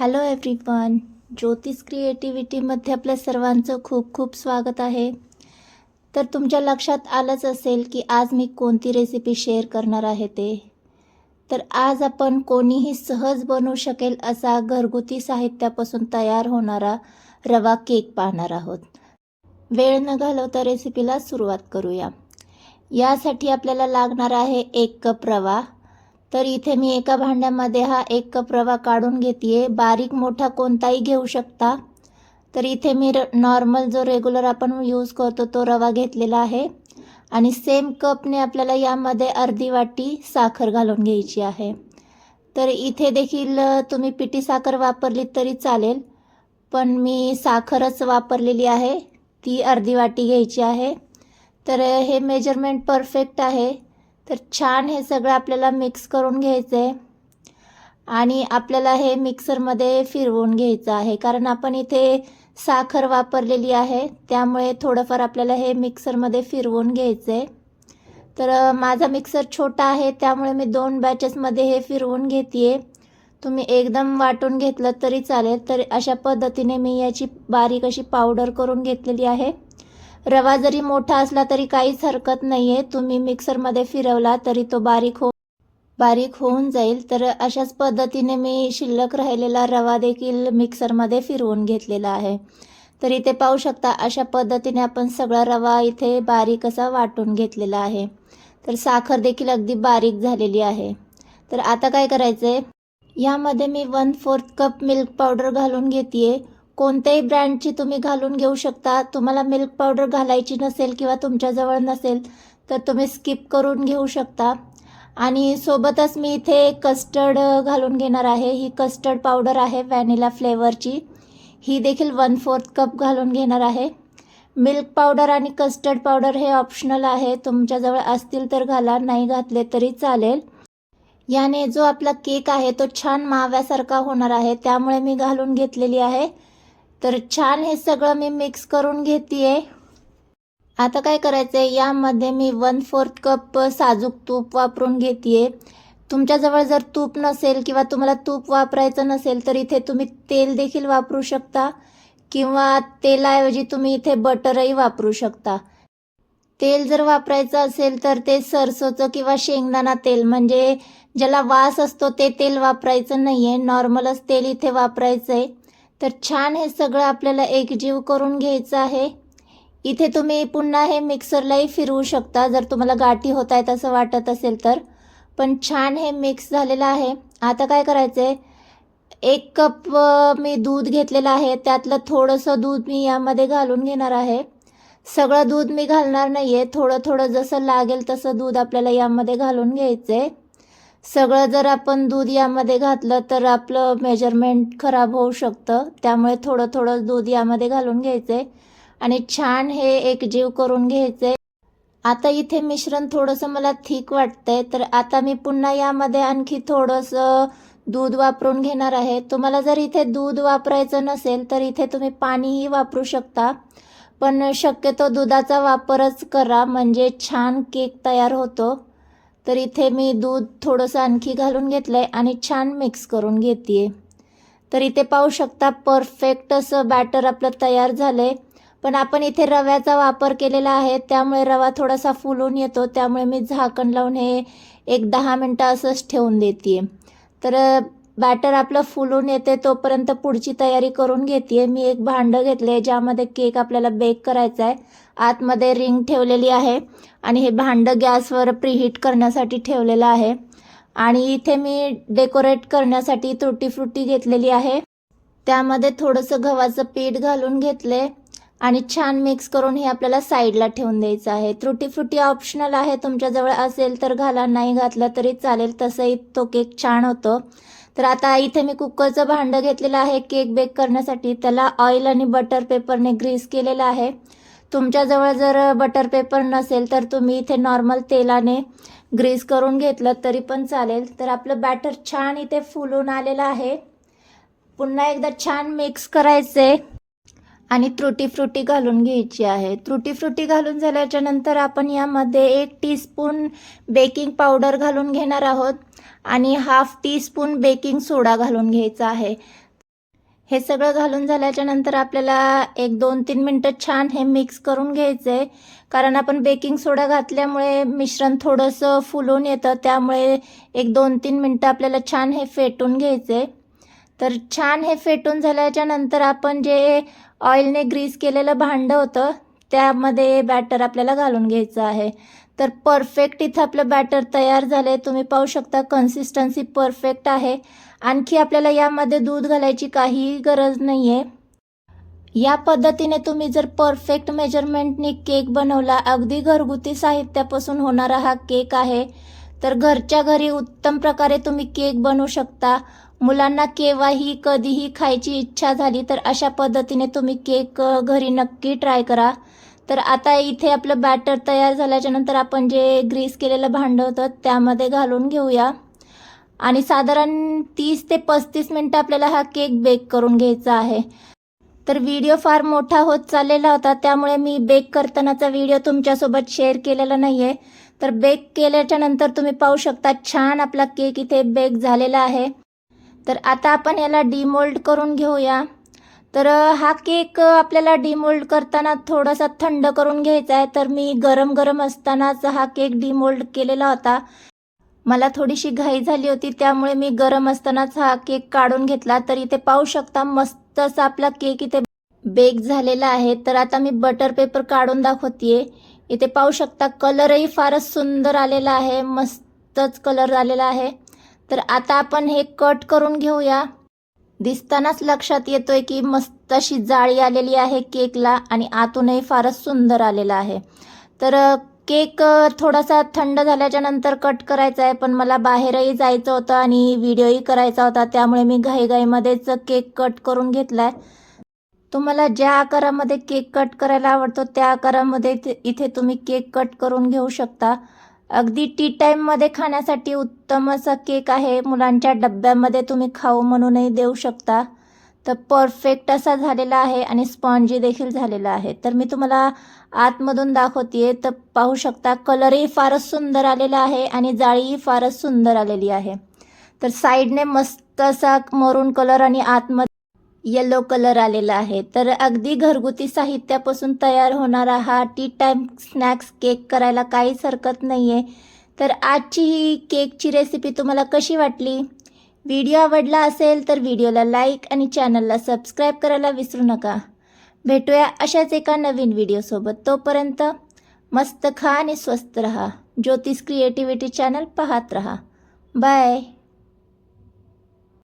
Hello everyone ज्योतिष क्रिएटिव्हिटीमध्ये आपल्या सर्वांचं खूप खूप स्वागत आहे. तर तुमच्या लक्षात आलंच असेल की आज मी कोणती रेसिपी शेअर करणार आहे ते. तर आज आपण कोणीही सहज बनवू शकेल असा घरगुती साहित्यापासून तयार होणारा रवा केक पाहणार आहोत. वेळ न घालवता रेसिपीला सुरुवात करूया. यासाठी आपल्याला लागणार आहे एक कप रवा. तर इथे मी एका भांड्यामध्ये हा एक कप रवा काढून घेते बारीक मोठा कोणताही घेऊ शकता. तर इथे मी र नॉर्मल जो रेग्युलर आपण यूज करतो तो रवा घेतलेला आहे. आणि सेम कपने आपल्याला यामध्ये अर्धी वाटी साखर घालून घ्यायची आहे. तर इथे देखील तुम्ही पिठी साखर वापरली तरी चालेल. पण मी साखरच वापरलेली आहे. ती अर्धी वाटी घ्यायची आहे. तर हे मेजरमेंट परफेक्ट आहे. तर छान हे सगळं आपल्याला मिक्स करून घ्यायचं आहे आणि आपल्याला हे मिक्सरमध्ये फिरवून घ्यायचं आहे. कारण आपण इथे साखर वापरलेली आहे. त्यामुळे थोडंफार आपल्याला हे मिक्सरमध्ये फिरवून घ्यायचं आहे तर माझा मिक्सर छोटा आहे. त्यामुळे मी दोन बॅचेसमध्ये हे फिरवून घेते तुम्ही एकदम वाटून घेतलं तरी चालेल. तर अशा पद्धतीने मी याची बारीक अशी पावडर करून घेतलेली आहे. रवा जरी मोठा असला तरी काहीच हरकत नाही आहे तुम्ही मिक्सरमध्ये फिरवला तरी तो बारीक हो बारीक होऊन जाईल. तर अशाच पद्धतीने मी शिल्लक राहिलेला रवा देखील मिक्सरमध्ये फिरवून घेतलेला आहे. तर इथे पाहू शकता अशा पद्धतीने आपण सगळा रवा इथे बारीक असा वाटून घेतलेला आहे. तर साखर देखील अगदी बारीक झालेली आहे. तर आता काय करायचं आहे यामध्ये मी one fourth cup milk powder घालून घेते कोणत्याही ब्रँडची तुम्ही घालून घेऊ शकता. तुम्हाला मिल्क पावडर घालायची नसेल किंवा तुमच्याजवळ नसेल तर तुम्ही स्किप करून घेऊ शकता. आणि सोबतच मी इथे कस्टर्ड घालून घेणार आहे. ही कस्टर्ड पावडर आहे व्हॅनिला फ्लेवरची ही देखील वन फोर्थ कप घालून घेणार आहे. मिल्क पावडर आणि कस्टर्ड पावडर हे ऑप्शनल आहे. तुमच्याजवळ असतील तर घाला नाही घातले तरी चालेल. याने जो आपला केक आहे तो छान माव्यासारखा होणार आहे. त्यामुळे मी घालून घेतलेली आहे. तर छान हे सगळं मी मिक्स करून घेते आता काय करायचं आहे यामध्ये मी वन फोर्थ कप साजूक तूप वापरून घेते तुमच्याजवळ जर तूप नसेल किंवा तुम्हाला तूप वापरायचं नसेल तर इथे तुम्ही तेल देखील वापरू शकता किंवा तेलाऐवजी तुम्ही इथे बटरही वापरू शकता. तेल जर वापरायचं असेल तर ते सरसोचं किंवा शेंगदाणा तेल म्हणजे ज्याला वास असतो ते तेल वापरायचं नाही आहे नॉर्मलच तेल इथे वापरायचं आहे तर छान हे सगळं आपल्याला एकजीव करून घ्यायचं आहे. इथे तुम्ही पुन्हा हे मिक्सरलाही फिरवू शकता जर तुम्हाला गाठी होत आहेत असं वाटत असेल तर. पण छान हे मिक्स झालेलं आहे. आता काय करायचं आहे एक कप मी दूध घेतलेलं आहे. त्यातलं थोडंसं दूध मी यामध्ये घालून घेणार आहे. सगळं दूध मी घालणार नाही आहे थोडं थोडं जसं लागेल तसं दूध आपल्याला यामध्ये घालून घ्यायचं आहे सगळं जर आपण दूध यामध्ये घातलं तर आपलं मेजरमेंट खराब होऊ शकतं. त्यामुळे थोडं थोडं दूध यामध्ये घालून घ्यायचं. आहे आणि छान हे एकजीव करून घ्यायचं. आहे आता इथे मिश्रण थोडंसं मला थिक वाटतंय. तर आता मी पुन्हा यामध्ये आणखी थोडंसं दूध वापरून घेणार आहे. तुम्हाला जर इथे दूध वापरायचं नसेल तर इथे तुम्ही पाणीही वापरू शकता. पण शक्यतो दुधाचा वापरच करा. म्हणजे छान केक तयार होतो. तर इथे मी दूध थोडंसं आणखी घालून घेतलं आहे आणि छान मिक्स करून घेते तर इथे पाहू शकता परफेक्ट असं बॅटर आपलं तयार झालं आहे पण आपण इथे रव्याचा वापर केलेला आहे त्यामुळे रवा थोडासा फुलून येतो. त्यामुळे मी झाकण लावून हे एक दहा मिनटं असंच ठेवून देते तर बॅटर आपलं फुलून येते तोपर्यंत पुढची तयारी करून घेते मी एक भांडं घेतलं आहे ज्यामध्ये केक आपल्याला बेक करायचा आहे आतमध्ये रिंग ठेवलेली आहे आणि हे भांडं गॅसवर प्रीहीट करण्यासाठी ठेवलेलं आहे. आणि इथे मी डेकोरेट करण्यासाठी तुटी फ्रुटी घेतलेली आहे. त्यामध्ये थोडंसं गव्हाचं पीठ घालून घेतले आणि छान मिक्स करून हे आपल्याला साईडला ठेवून द्यायचं आहे. त्रुटी फ्रुटी ऑप्शनल आहे. तुमच्याजवळ असेल तर घाला नाही घातला तरी चालेल. तसंही तो केक छान होतो. तर आता इथे मी कुकरचं भांडं घेतलेलं आहे. केक बेक करण्यासाठी त्याला ऑइल आणि बटर पेपरने ग्रीस केलेलं आहे. तुमच्याजवळ जर बटर पेपर नसेल तर तुम्ही इथे नॉर्मल तेलाने ग्रीस करून घेतलं तरी पण चालेल. तर आपलं बॅटर छान इथे फुलून आलेलं आहे. पुन्हा एकदा छान मिक्स करायचे. आणि त्रुटी फ्रुटी घालून घ्यायची आहे. त्रुटी फ्रुटी घालून झाल्याच्यानंतर आपण यामध्ये एक टीस्पून बेकिंग पावडर घालून घेणार आहोत. आणि हाफ टीस्पून बेकिंग सोडा घालून घ्यायचा आहे. हे सगळं घालून झाल्याच्यानंतर आपल्याला एक दोन तीन मिनटं छान हे मिक्स करून घ्यायचं आहे कारण आपण बेकिंग सोडा घातल्यामुळे मिश्रण थोडंसं फुलून येतं. त्यामुळे एक दोन तीन मिनटं आपल्याला छान हे फेटून घ्यायचं आहे तर छान हे फेटून झाल्याच्यानंतर आपण जे ऑइलने ग्रीस केलेलं भांडं होतं त्यामध्ये बॅटर आपल्याला घालून घ्यायचं आहे. तर परफेक्ट इथं आपलं बॅटर तयार झालं आहे तुम्ही पाहू शकता कन्सिस्टन्सी परफेक्ट आहे. आणखी आपल्याला यामध्ये दूध घालायची काहीही गरज नाही आहे या पद्धतीने तुम्ही जर परफेक्ट मेजरमेंटनी केक बनवला अगदी घरगुती साहित्यापासून होणारा हा केक आहे तर घरच्या घरी उत्तम प्रकारे तुम्ही केक बनवू शकता. मुलांना केव्हाही कधीही खायची इच्छा झाली तर अशा पद्धतीने तुम्ही केक घरी नक्की ट्राय करा. तर आता इथे आपलं बॅटर तयार झाल्याच्यानंतर आपण जे ग्रीस केलेलं भांडं होतं त्यामध्ये घालून घेऊया. आणि साधारण तीस ते पस्तीस मिनटं आपल्याला हा केक बेक करून घ्यायचा आहे. तर व्हिडिओ फार मोठा होत चाललेला होता त्यामुळे मी बेक करतानाचा व्हिडिओ तुमच्यासोबत शेअर केलेला नाही आहे तर बेक केल्याच्यानंतर तुम्ही पाहू शकता छान आपला केक इथे बेक झालेला आहे. तर आता आपण याला डिमोल्ड करून घेऊया. तर हा केक आपल्याला डिमोल्ड करताना थोडासा थंड करून घ्यायचा आहे. तर मी गरम गरम असतानाच हा केक डिमोल्ड केलेला होता. मला थोडीशी घाई झाली होती त्यामुळे मी गरम असतानाच हा केक काढून घेतला. तर इथे पाहू शकता मस्त असा आपला केक इथे बेक झालेला आहे. तर आता मी बटर पेपर काढून दाखवतेय. इथे पाहू शकता कलरही फारच सुंदर आलेला आहे. मस्तच कलर आलेला आहे. तर आता आपण हे कट करून घेऊया. दिसतानाच लक्षात येतोय की मस्त अशी जाळी आलेली आहे केकला आणि आतूनही फारच सुंदर आलेला आहे. तर केक थोडासा थंड झाल्याच्यानंतर कट करायचा आहे पण मला बाहेरही जायचं होतं आणि व्हिडिओही करायचा होता त्यामुळे मी घाईघाईमध्येच केक कट करून घेतलाय. तुम्हाला ज्या आकारामध्ये केक कट करायला आवडतो त्या आकारामध्ये इथे- इथे तुम्ही केक कट करून घेऊ शकता. अगदी टी टाईममध्ये खाण्यासाठी उत्तम असा केक आहे. मुलांच्या डब्यामध्ये तुम्ही खाऊ म्हणूनही देऊ शकता. तर परफेक्ट असा झालेला आहे आणि स्पॉन्जी देखील झालेला आहे. तर मी तुम्हाला आतमधून दाखवते तर पाहू शकता कलरही फारच सुंदर आलेला आहे आणि जाळीही फारच सुंदर आलेली आहे. तर साईडने मस्त असा मरून कलर आणि आतमध्ये येलो कलर आलेला आहे. तर अगदी घरगुती साहित्यापासून तयार होणारा हा टी टाईम स्नॅक्स केक करायला काहीच हरकत नाही आहे तर आजची ही केकची रेसिपी तुम्हाला कशी वाटली? व्हिडिओ आवडला असेल तर व्हिडिओला लाईक आणि चॅनलला सबस्क्राईब करायला विसरू नका. भेटूया अशाच एका नवीन व्हिडिओसोबत तोपर्यंत मस्त खा आणि स्वस्त रहा. ज्योतिष क्रिएटिव्हिटी चॅनल पाहत रहा. बाय